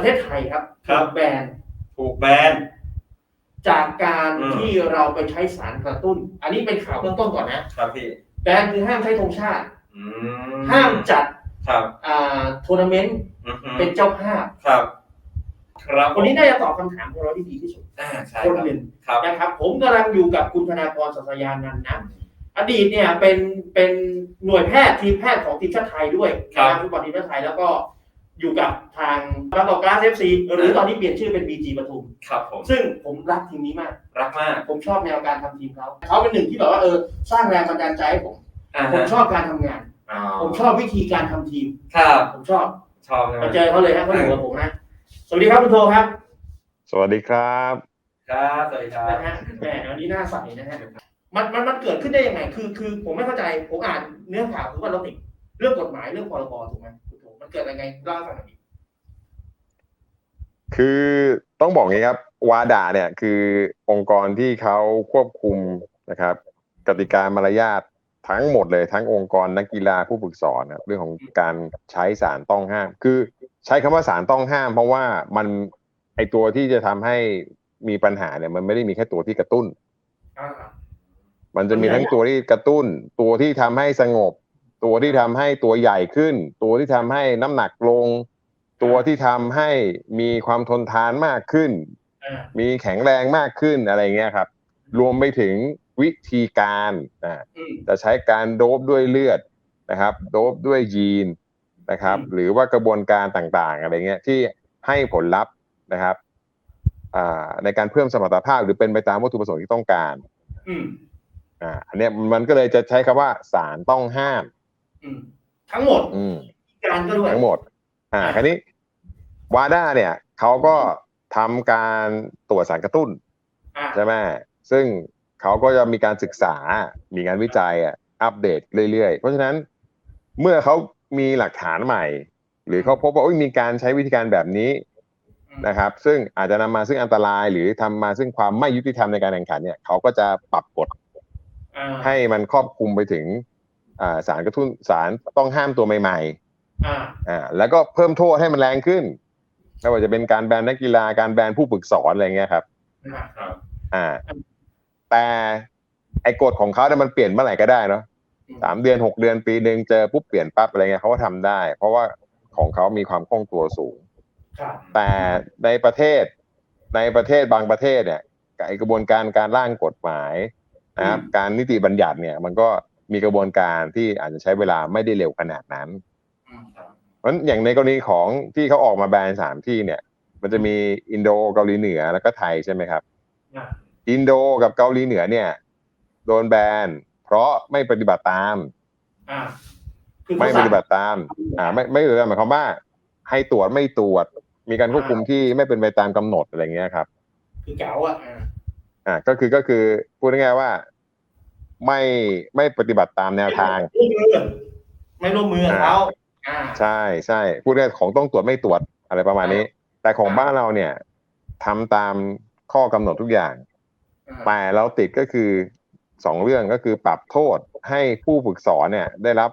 ประเทศไทยครับครับ ถูกแบนถูกแบน จากการอืม ที่เราไปใช้สารกระตุ้น อันนี้เป็นข่าวเบื้องต้นก่อนนะ ครับพี่แบนคือห้ามใช้ธงชาติ อืมห้ามจัดครับอ่าทัวร์นาเมนต์อือฮึเป็นเจ้าภาพ ครับ ครับคนนี้น่าจะตอบคำถามของเราที่ดีที่สุดอ่าใช่คนครับหนึ่งครับ นะครับ ผมกำลังอยู่กับคุณธนาพรสัตยานันท์นะ อดีตเนี่ยเป็นเป็นหน่วยแพทย์ทีมแพทย์ของทีมชาติไทยด้วยครับ นะฟุตบอลทีมชาติไทยแล้วก็ อยู่กับทางบางกอกกราสเอฟซีหรือตอนนี้เปลี่ยนชื่อเป็นบีจีปทุม ครับผม ซึ่งผมรักทีมนี้มาก รักมาก ผมชอบแนวการทำทีมเขาเขาเป็นหนึ่งที่แบบว่าเออสร้างแรงบันดาลใจให้ผมอ่าผมฮะชอบการทำงานอ๋อผมชอบวิธีการทำทีม ครับ ผมชอบ ชอบใช่ไหมมาเจอเขาเลยครับเขาอยู่กับผมนะ สวัสดีครับคุณโทครับ สวัสดีครับ ครับ สวัสดีครับนะฮะแหมวันนี้หน้าใสนะฮะ มันมันมันเกิดขึ้นได้ยังไง คือคือผมไม่เข้าใจ ผมอ่านเนื้อข่าวคือว่าเราติดเรื่องกฎหมายเรื่องพรบถูกไหมคุณโท มันเกิดอะไรไงเล่าให้ฟังหน่อยดิคือต้องบอกงี้ครับวาดาเนี่ยคือองค์กรที่เขาควบคุมนะครับ กติกามารยาททั้งหมดเลยทั้งองค์กรนักกีฬาผู้ฝึกสอนนะครับเรื่องของการใช้สารต้องห้าม คือใช้คำว่าสารต้องห้าม เพราะว่ามันไอตัวที่จะทำให้มีปัญหาเนี่ย มันไม่ได้มีแค่ตัวที่กระตุ้นอ่ามันจะมีทั้งตัวที่กระตุ้น ตัวที่ทำให้สงบ ตัวที่ทำให้ตัวใหญ่ขึ้น ตัวที่ทำให้น้ำหนักลง ตัวที่ทำให้มีความทนทานมากขึ้นอ่ามีแข็งแรงมากขึ้นอะไรเงี้ยครับ รวมไปถึงวิธีการอ่าอืมจะใช้การโดบด้วยเลือดนะครับ โดบด้วยยีนนะครับอืมหรือว่ากระบวนการต่างๆอะไรเงี้ยที่ให้ผลลัพธ์นะครับอ่าในการเพิ่มสมรรถภาพหรือเป็นไปตามวัตถุประสงค์ที่ต้องการอืมอ่าอันเนี้ยมันก็เลยจะใช้คำว่าสารต้องห้ามอืม ทั้งหมดอืมการก็ด้วยทั้งหมด อ่าคราวนี้วาด้าเนี่ยเขาก็ทำการตรวจสารกระตุ้นอ่าใช่ไหมซึ่งเขาก็จะมีการศึกษา มีงานวิจัยอะอัปเดตเรื่อยๆ เพราะฉะนั้นเมื่อเขามีหลักฐานใหม่ หรือเขาพบว่าอุ๊ยมีการใช้วิธีการแบบนี้อืมนะครับ ซึ่งอาจจะนำมาซึ่งอันตรายหรือทำมาซึ่งความไม่ยุติธรรมในการแข่งขันเนี่ยเขาก็จะปรับกฎอ่าให้มันครอบคลุมไปถึงอ่า สารกระตุ้นสารต้องห้ามตัวใหม่ๆอ่าอ่าแล้วก็เพิ่มโทษให้มันแรงขึ้นไม่ว่าจะเป็นการแบนนักกีฬาการแบนผู้ฝึกสอนอะไรเงี้ยครับอ่าครับอ่า แต่ไอ้กฎของเขาเนี่ยมันเปลี่ยนเมื่อไหร่ก็ได้เนาะสามเดือนหกเดือนปีหนึ่งเจอปุ๊บเปลี่ยนปั๊บอะไรเงี้ยเขาก็ทำได้ เพราะว่าของเขามีความคล่องตัวสูงครับแต่ในประเทศในประเทศบางประเทศเนี่ยไอกระบวนการการร่างกฎหมายนะครับการนิติบัญญัติเนี่ย มันก็ มีกระบวนการที่อาจจะใช้เวลาไม่ได้เร็วขนาดนั้นอืมครับเพราะฉะนั้นอย่างในกรณีของที่เขาออกมาแบนสามที่เนี่ย มันจะมีอินโดเกาหลีเหนือแล้วก็ไทยใช่ไหมครับอ่าอินโดกับเกาหลีเหนือเนี่ย โดนแบนเพราะไม่ปฏิบัติตามอ่าคือไม่เขาปสั่งฏิบัติตาม อ่า ไม่ไม่ปฏิบัติตามหมายความว่า ให้ตรวจไม่ตรวจ มีการควบคุมที่ไม่เป็นไปตามกำหนดอะไรเงี้ยครับ คือเก๋าอะ อ่าอ่าก็คือก็คือพูดง่ายๆว่า ไม่ไม่ปฏิบัติตามแนวทางร่วมมือไม่ร่วมมือกับเขาอ่าใช่ใช่พูดง่ายๆของต้องตรวจไม่ตรวจอะไรประมาณนี้ แต่ของอ่าบ้านเราเนี่ยทำตามข้อกำหนดทุกอย่างอ่าแต่เราติดก็คือสองเรื่องก็คือปรับโทษให้ผู้ฝึกสอนเนี่ย ได้รับ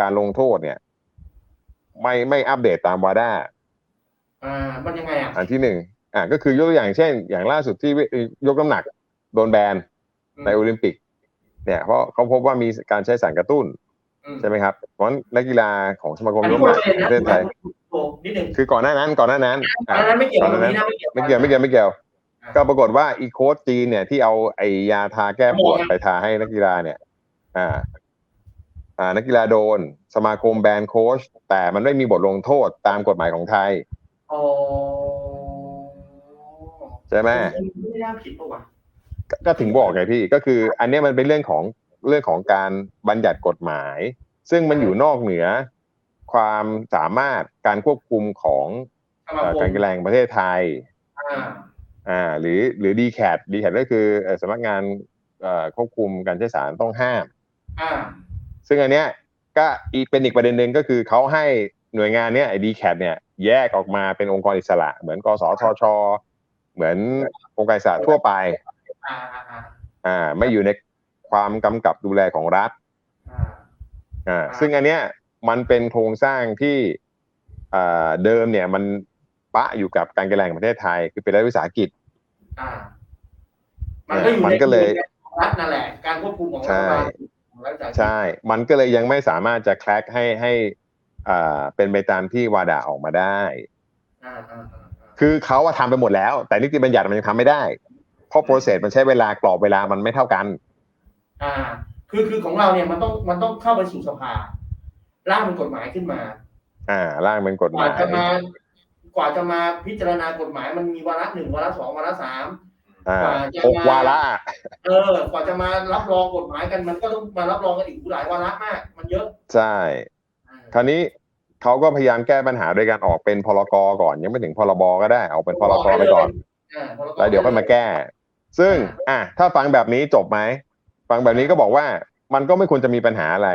การลงโทษเนี่ย ไม่ไม่อัปเดตตามวาด้าอ่ามันยังไงอะอันที่หนึ่งอ่าก็คือยกตัวอย่างเช่น อย่างล่าสุดที่ยกน้ำหนักโดนแบนในโอลิมปิก เนี่ยเพราะเขาพบว่ามีการใช้สารกระตุ้นอืมใช่ไหมครับเพราะฉะนั้นนักกีฬาของสมาคมอันยนี้กพูดน้ำหนักเองปนะระเทศไทยโอ้นิดหนึ่งคือก่อนหน้านั้นก่อนหน้านั้นอัอ่านนั้นไม่เกี่ยวก่กัอบนหตรน้างนั้นนี้นะไม่เกี่ยวไม่เกี่ยวไม่เกี่ยวไม่เกี่ยวอ่าก็ปรากฏว่าอีโค้ชจีนเนี่ยที่เอาไอยาทาแก้ปวดไปทาให้นักกีฬาเนี่ย อ่า อ่า นักกีฬาโดน สมาคมแบนโค้ชแต่มันไม่มีบทลงโทษตามกฎหมายของไทยอ๋อใช่ไหมไม่น่าผิดปะวะ ก็ก็ถึงบอกไงพี่ก็คือ อันเนี้ยมันเป็นเรื่องของเรื่องของการบัญญัติกฎหมาย ซึ่งมันอยู่นอกเหนือ ความสามารถการควบคุมของสมาเอ่อคมการกีฬาแห่งประเทศไทยอ่าอ่า หรือหรือดีแคดดีแคดก็คือเอ่อสำนักงานเอ่อควบคุมการใช้สารต้องห้ามอ่าซึ่งอันเนี้ย ก็อีกเป็นอีกประเด็นหนึ่งก็คือเขาให้หน่วยงานเนี้ยไอ้ดีแคเนี่ย แยกออกมาเป็นองค์กรอิสระ เหมือนกสทช เหมือนองค์การอิสระทั่วไป อ่าอ่าอ่าอ่า ไม่อยู่ในความกำกับดูแลของรัฐอ่าอ่าซึ่งอันเนี้ยมันเป็นโครงสร้างที่อ่าเดิมเนี่ย มันปะอยู่กับการกีฬาแห่งประเทศไทย คือเป็นรัฐวิสาหกิจอ่ามันก็อยู่มันในก็เลยของรัฐนั่นแหละการควบคุมของรัใช่ฐบาลของรัฐจักรใช่ มันก็เลยยังไม่สามารถจะแคลกให้ให้อ่าเป็นไปตามที่วาดาออกมาได้อ่าอ่าอ่าอ่าคือเขาอะทำไปหมดแล้ว แต่นิติบัญญัติมันยังทำไม่ได้ เพราะโปรเซสมันใช้เวลากรอบเวลามันไม่เท่ากัน อ่า คือคือของเราเนี่ยมันต้องมันต้องเข้าไปสู่สภาร่างเป็นกฎหมายขึ้นมา อ่า ร่างเป็นกฎกหว่าายมจะมากว่าจะมาพิจารณากฎหมาย มันมีวาระหนึ่งวาระสองวาระสาม อ่ากว่าจะหกมาวาระเออกว่าจะมารับรองกฎหมายกัน มันก็ต้องมารับรองกันอีกหลายวาระมาก มันเยอะใช่ อ่าคราวนี้เขาก็พยายามแก้ปัญหาโดยการออกเป็นพรกก่อน ยังไม่ถึงพรบก็ได้เอาเป็นพรกไปก่อน อ่าพรกแล้วเดี๋ยวค่อยมาแก้ ซึ่งอะถ้าฟังแบบนี้จบไหมฟังแบบนี้ก็บอกว่ามันก็ไม่ควรจะมีปัญหาอะไร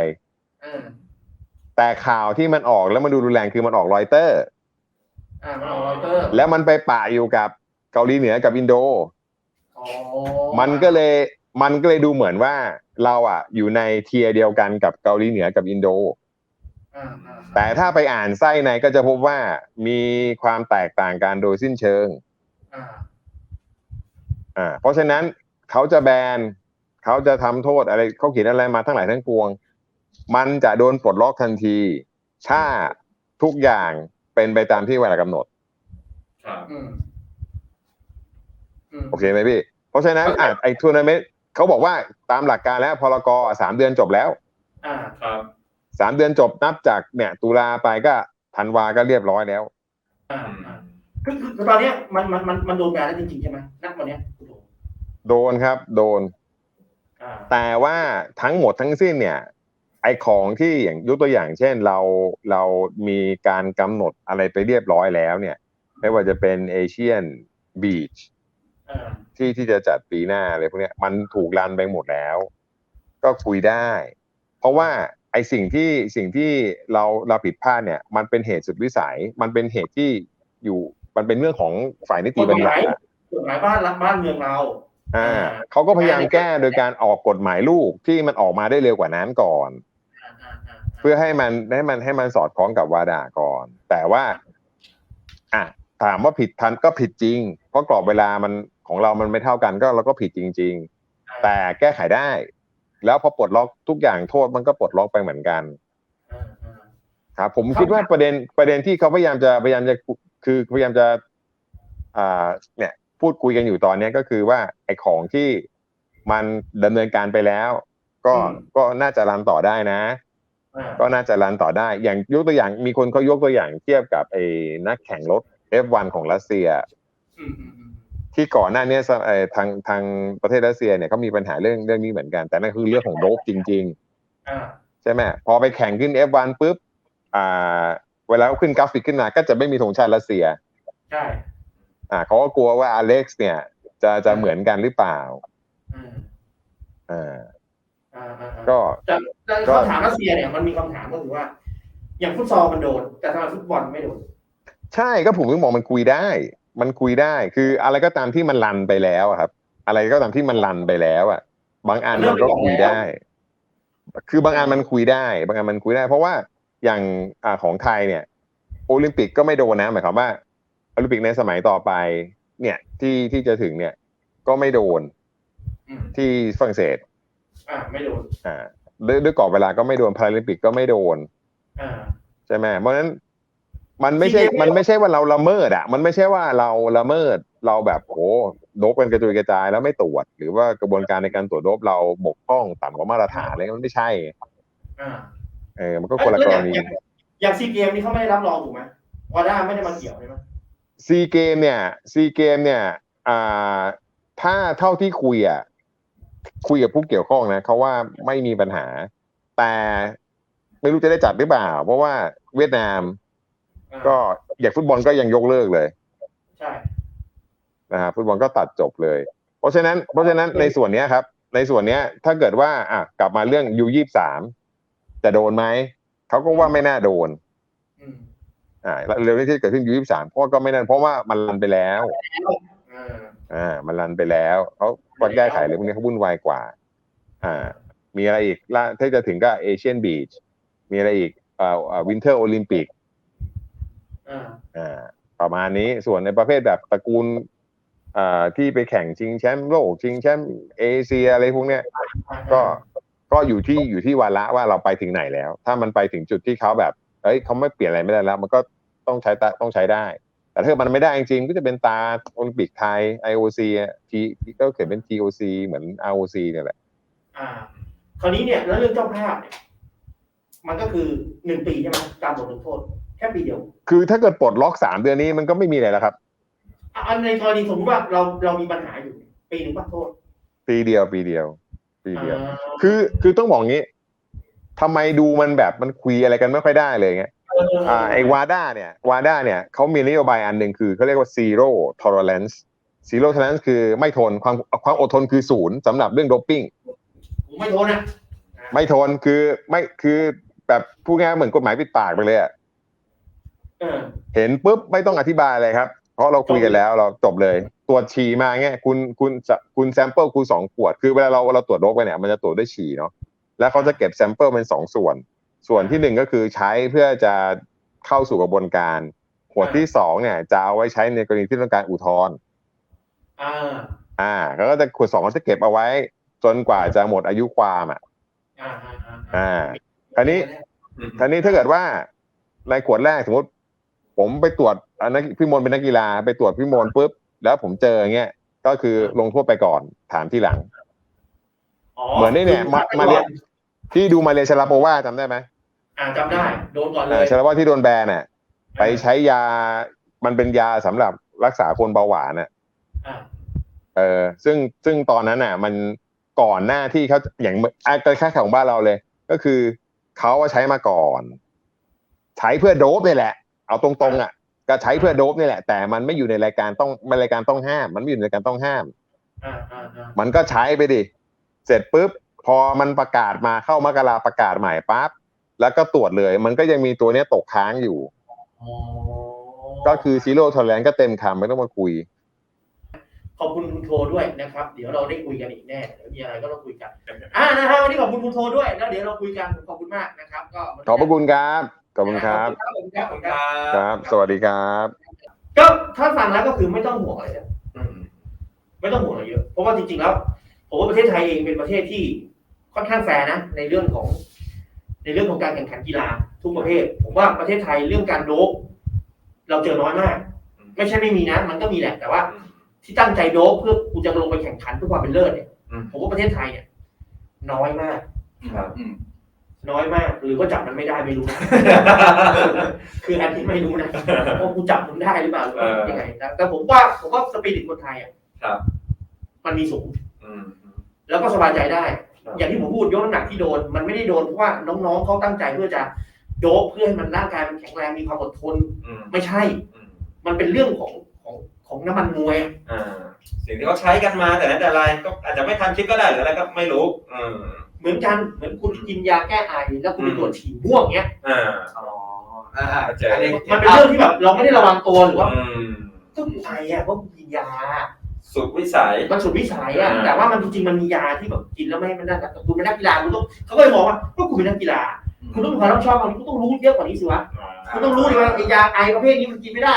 อ่าแต่ข่าวที่มันออกแล้วมันดูรุนแรงคือมันออกรอยเตอร์อ่ามันออกรอยเตอร์ แล้วมันไปปะอยู่กับเกาหลีเหนือกับอินโดอ๋อมันก็เลยมันก็เลยดูเหมือนว่าเราอะ อยู่ในเทียร์เดียวกันกับเกาหลีเหนือกับอินโดอ่าอ่าแต่ถ้าไปอ่านไส้ในก็จะพบว่ามีความแตกต่างกันโดยสิ้นเชิง อ่าอ่าเพราะฉะนั้นเขาจะแบนเขาจะทำโทษอะไรเขาเขียนอะไรมาทั้งหลายทั้งปวง มันจะโดนปลดล็อกทันที ถ้าทุกอย่างเป็นไปตามที่เวลากำหนดครับอืมอืมโอเคไหมพี่ เพราะฉะนั้นอะไอ้ทัวร์นาเมนต์เขาบอกว่าตามหลักการแล้วพรกสามเดือนจบแล้ว อ่าครับสามเดือนจบนับจากเนี่ย ตุลาไปก็ธันวาก็เรียบร้อยแล้ว อ่าอ่าคือคือคือตอนเนี้ยมันมันมันมันโดนแบนแล้วจริงๆใช่ไหมนักวันเนี้ยคุณ โถโดนครับโดนอ่าแต่ว่าทั้งหมดทั้งสิ้นเนี่ยไอของที่อย่างยกตัวอย่างเช่นเราเรามีการกำหนดอะไรไปเรียบร้อยแล้วเนี่ย ไม่ว่าจะเป็นเอเชียนบีชอ่าที่ที่จะจัดปีหน้าอะไรพวกเนี้ยมันถูกรันไปหมดแล้ว ก็คุยได้ เพราะว่าไอสิ่งที่สิ่งที่เราเราผิดพลาดเนี่ย มันเป็นเหตุสุดวิสัย มันเป็นเหตุที่อยู่มันเป็นเรื่องของฝ่ายนิติบัญญัติอะกฎหมายบ้านรัฐบ้านเมืองเรา อ่าเขาก็พยายามแก้โดยการออกกฎหมายลูกที่มันออกมาได้เร็วกว่านั้นก่อนอ่าอ่าอ่าเพื่อให้มันให้มันให้มันสอดคล้องกับวาดาก่อน แต่ว่าอะถามว่าผิดทันก็ผิดจริง เพราะกรอบเวลามันของเรามันไม่เท่ากันก็เราก็ผิดจริง ๆ แต่แก้ไขได้ แล้วพอปลดล็อกทุกอย่างโทษมันก็ปลดล็อกไปเหมือนกันอ่าอ่าครับผมคิดว่าประเด็นประเด็นที่เขาพยายามจะพยายามจะคือพยายามจะอ่าเนี่ย พูดคุยกันอยู่ตอนเนี้ยก็คือว่าไอ้ของที่มันดำเนินการไปแล้ว ก็ก็น่าจะรันต่อได้นะอ่าก็น่าจะรันต่อได้ อย่างยกตัวอย่างมีคนเขายกตัวอย่างเทียบกับไอ้นักแข่งรถ F1 ของรัสเซียอืมอืมอืมที่ก่อนหน้าเนี้ยสเอ่อทางทางประเทศรัสเซียเนี่ยเขามีปัญหาเรื่องเรื่องนี้เหมือนกัน แต่นั่นคือเรื่องของโดปจริงอ่าๆใช่ไหมพอไปแข่งขึ้น F1 ปุ๊บอ่า เวลาเขาขึ้นกราฟิกขึ้นมาก็จะไม่มีธงชาติรัสเซียใช่ อ่าเขาก็กลัวว่าอเล็กซ์เนี่ย จะจะเหมือนกันหรือเปล่าอืมอ่าอ่าอ่าอ่าก็แต่แต่ก็คำถามรัสเซียเนี่ยมันมีคำถามก็คือว่า อย่างฟุตซอลมันโดน แต่ทำไมฟุตบอลไม่โดน ใช่ก็ผมถึงบอกมันคุยได้ มันคุยได้ คืออะไรก็ตามที่มันรันไปแล้วอะครับ อะไรก็ตามที่มันรันไปแล้วอะ บางอันมันก็คุยได้ คือบางอันมันคุยได้ บางอันมันคุยได้ เพราะว่าอย่างอ่าของไทยเนี่ย โอลิมปิกก็ไม่โดนนะหมายความว่า โอลิมปิกในสมัยต่อไป เนี่ยที่ที่จะถึงเนี่ย ก็ไม่โดนอืมที่ฝรั่งเศส อ่าไม่โดน อ่าด้วยด้วยกรอบเวลาก็ไม่โดนพาราลิมปิกก็ไม่โดน อ่าใช่ไหมเพราะฉะนั้นมันไม่ใช่ที่เรียกมันไม่ใช่ว่าเราละเมิดอะ มันไม่ใช่ว่าเราละเมิด เราแบบโอ้โดบกันกระจุยกระจายแล้วไม่ตรวจ หรือว่ากระบวนการในการตรวจโดบเราบกพร่องต่ำกว่ามาตรฐานอะไรมันไม่ใช่อ่าเออ มันก็คนละกรณีอย่างอย่างซีเกมนี่เขาไม่ได้รับรองถูกไหมวาด้าไม่ได้มาเกี่ยวใช่ไหม ซีเกมเนี่ยซีเกมเนี่ยอ่าถ้าเท่าที่คุยอะคุยกับผู้เกี่ยวข้องนะเขาว่าไม่มีปัญหา แต่ไม่รู้จะได้จัดหรือเปล่า เพราะว่าเวียดนามอ่าก็อย่างฟุตบอลก็ยังยกเลิกเลย ใช่นะฮะฟุตบอลก็ตัดจบเลย เพราะฉะนั้น เพราะฉะนั้นในส่วนเนี้ยครับ ในส่วนเนี้ยถ้าเกิดว่า อะกลับมาเรื่องยูยี่สามจะโดนไหมเขาก็ว่าไม่น่าโดนอืม อ่าเร็วนี้ที่เกิดขึ้นยูยี่สามเพราะว่าก็ไม่น่าเพราะว่ามันรันไปแล้วอ่าอ่ามันรันไปแล้วเขาก็แก้ไขเลยพวกนี้เขาวุ่นวายกว่า อ่า มีอะไรอีกล่าถ้าจะถึงก็เอเชียนบีชมีอะไรอีกอ่าวินเทอร์โอลิมปิกอ่าอ่าประมาณนี้ส่วนในประเภทแบบตระกูลอ่าที่ไปแข่งชิงแชมป์โลกชิงแชมป์เอเชียอะไรพวกเนี้ยก็ก็อยู่ที่อยู่ที่วาระว่าเราไปถึงไหนแล้ว ถ้ามันไปถึงจุดที่เขาแบบเอ้ยเขาไม่เปลี่ยนอะไรไม่ได้แล้ว มันก็ ต้องใช้ตาต้องใช้ได้ แต่ถ้ามันไม่ได้จริงๆก็จะเป็นตาโอลิมปิกไทย IOC อะทีก็เขียนเป็น TOC เหมือน ROC เนี่ยแหละอ่า คราวนี้เนี่ยแล้วเรื่องเจ้าภาพเนี่ยมันก็คือหนึ่งปีใช่ไหมตามบทลงโทษแค่ปีเดียว คือถ้าเกิดปลดล็อกสามเดือนนี้มันก็ไม่มีอะไรแล้วครับอะอันในกรณีสมมติว่าเราเรามีปัญหาอยู่ ปีหนึ่งป่ะโทษ ปีเดียวปีเดียว ปีเดียวอ่าคือคือต้องบอกงี้ทำไมดูมันแบบมันคุยอะไรกันไม่ค่อยได้เลยเงี้ยเอออ่าไอ้วาด้าเนี่ยวาด้าเนี่ยเขามีนโยบายอันหนึ่งคือเขาเรียกว่า zero tolerance zero tolerance คือไม่ทนความความอดทนคือศูนย์สำหรับเรื่องโดปปิ้งผมไม่โทษนะไม่ทนคือไม่คือแบบพูดง่ายๆเหมือนกฎหมายปิดปากไปเลยอะเออเห็นปุ๊บไม่ต้องอธิบายเลยครับ เพราะเราคุยกันแล้วเราจบเลย ตรวจฉี่มาเงี้ยคุณคุณจะคุณแซมเปิลคุณสองขวด คือเวลาเราเราตรวจโรคไปเนี่ยมันจะตรวจด้วยฉี่เนาะแล้วเขาจะเก็บแซมเปิลเป็นสองส่วน ส่วนที่หนึ่งก็คือใช้เพื่อจะเข้าสู่กระบวนการขวดที่สองเนี่ยจะเอาไว้ใช้ในกรณีที่ต้องการอุทธรณ์อ่า อ่าเขาก็จะขวดสองเขาจะเก็บเอาไว้ จนกว่าจะหมดอายุความอะ อ่า อ่าอ่าอ่าคราวนี้อืมคราวนี้ถ้าเกิดว่าในขวดแรกสมมติ ผมไปตรวจอันนักพี่มนต์เป็นนักกีฬาไปตรวจพี่มนต์ปุ๊บแล้วผมเจออย่างเงี้ยก็คือลงโทษไปก่อนถามที่หลังเหมือนนี่เนี่ยมามาเรียนที่ดูมาเลเชลาโปวาจำได้ไหม อ่าจำได้โดนก่อนเลอ่ายเชลาโปวาที่โดนแบนน่ะไปใช้ยา มันเป็นยาสำหรับรักษาคนเบาหวานน่ะอ่าเออ ซึ่งซึ่งตอนนั้นน่ะ มันก่อนหน้าที่เขาอย่างอะคล้ายๆของบ้านเราเลย ก็คือเขาว่าใช้มาก่อน ใช้เพื่อโดบนี่แหละ เอาตรงๆอะ ก็ใช้เพื่อโดบนี่แหละ แต่มันไม่อยู่ในรายการต้องมันรายการต้องห้าม มันไม่อยู่ในรายการต้องห้ามอ่าอ่าอ่ามันก็ใช้ไปดิ เสร็จปุ๊บพอมันประกาศมาเข้ามกราประกาศใหม่ปั๊บ แล้วก็ตรวจเลย มันก็ยังมีตัวเนี้ยตกค้างอยู่อ๋อก็คือซีโร่ทอลแลนก็เต็มคำไม่ต้องมาคุย ขอบคุณคุณโทด้วยนะครับ เดี๋ยวเราได้คุยกันอีกแน่เดี๋ยวมีอะไรก็ต้องคุยกันอ่านะฮะวันนี้ขอบคุณคุณโทด้วยแล้วเดี๋ยวเราคุยกันขอบคุณมากนะครับ ก็วันนี้ขอบพระคุณครับขอบคุณครับขอบคุณครับขอบคุณคครับรับครับ สวัสดีครับ ก็ถ้าฟังแล้วก็คือไม่ต้องห่วงอะไรนะอืมไม่ต้องห่วงอะไรเยอะเพราะว่าจริงๆแล้วผมว่าประเทศไทยเองเป็นประเทศที่ค่อนข้างแฟร์นะในเรื่องของ ในเรื่องของการแข่งขันกีฬาทุกประเภท ผมว่าประเทศไทยเรื่องการโดปเราเจอน้อยมาก ไม่ใช่ไม่มีนะ มันก็มีแหละแต่ว่า ที่ตั้งใจโดปเพื่อกูจะลงไปแข่งขันเพื่อความเป็นเลิศเนี่ยอืมผมว่าประเทศไทยเนี่ยน้อยมากครับน้อยมากหรือว่าจับมันไม่ได้ไม่รู้นะคืออันนี้ไม่รู้นะว่ากูจับมันได้หรือเปล่าหรือว่าเออยังไงแต่แต่ผมว่าผมว่าสปิริตคนไทยอะครับมันมีสูงอืมอืมแล้วก็สบายใจได้ครับ อย่างที่ผมพูดยกน้ำหนักที่โดน มันไม่ได้โดนเพราะว่าน้องๆเขาตั้งใจเพื่อจะโดปเพื่อให้มันร่างกายมันแข็งแรงมีความอดทนอืมไม่ใช่อืมมันเป็นเรื่องของของของน้ำมันมวยอะอ่าสิ่งที่เขาใช้กันมาแต่นั้นแต่ไรก็อาจจะไม่ทันคิดก็ได้หรืออะไรก็ไม่รู้อืมเหมือนกันเหมือนคุณกินยาแก้ไอแล้วคุณไปอืมตรวจฉี่ม่วงเงี้ยอ่าอ๋ออ่าอ่าเจออันนี้มันเป็นเรื่องที่แบบเราไม่ได้ระวังตัวหรือว่าอืมก็กูไออะเพราะกูกินยา สุดวิสัย มันสุดวิสัยอะ อ่า แต่ว่ามันจริงๆมันมียาที่แบบกินแล้วไม่ให้มันได้แต่คุณเป็นนักกีฬาคุณต้องเขาก็เลยมองว่าก็คุณเป็นนักกีฬา คุณต้องมีความรับผิดชอบมันคุณต้องรู้เยอะกว่านี้สิวะ คุณต้องรู้ดิว่าไอ้ยาไอประเภทนี้มันกินไม่ได้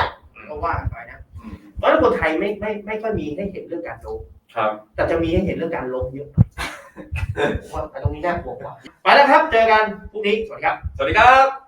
ก็ว่ากันไปนะอืมเพราะฉะนั้นคนไทยไม่ไม่ไม่ค่อยมีให้เห็นเรื่องการโดปครับ แต่จะมีให้เห็นเรื่องการล้มเยอะผมว่าตรงนี้น่ากลัวกว่า ไปแล้วครับ เจอกันพรุ่งนี้ สวัสดีครับ สวัสดีครับ